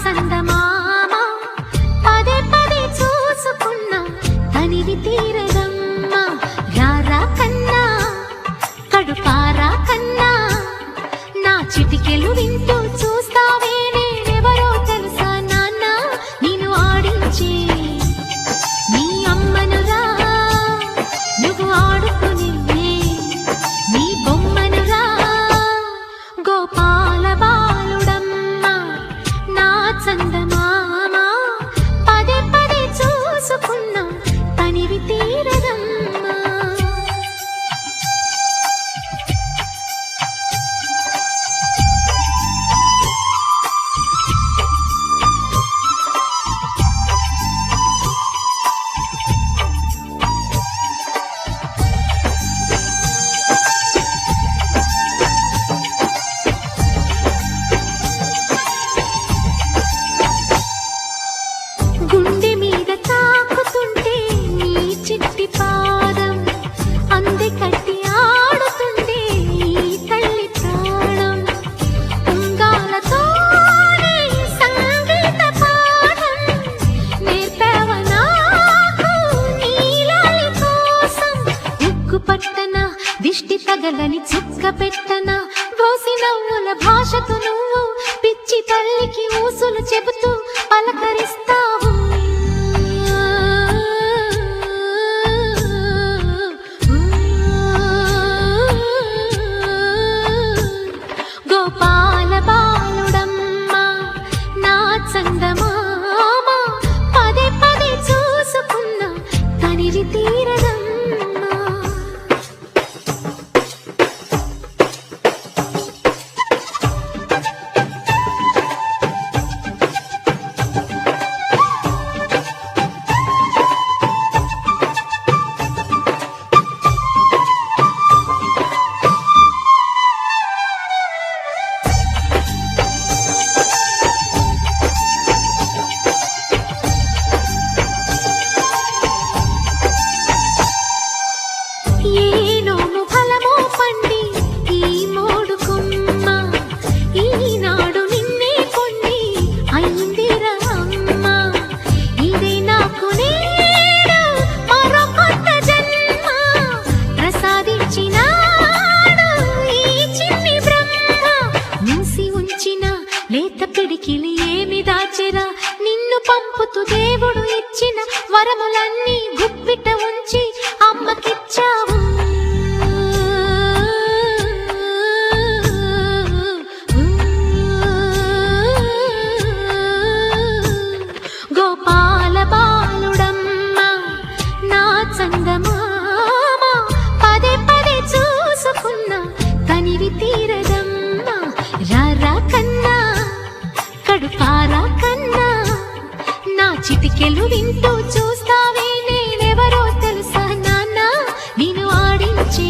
三零。చెగలని చుక్క పెట్టన? బోసి నవ్వుల భాషతో నువ్వు పిచ్చి తల్లికి ఊసులు చెబుతూ పలకరిస్తావు. గోపాల బాలుడమ్మ నా చందమా? లేత పిడికిలి ఏమి దాచెరా? నిన్ను పంపుతూ దేవుడు ఇచ్చిన వరములన్నీ కడుపారా కన్నా? నా చిటికెలు వింటూ చూస్తావే నేనెవరో తెలుసా నాన్న? నేను ఆడించే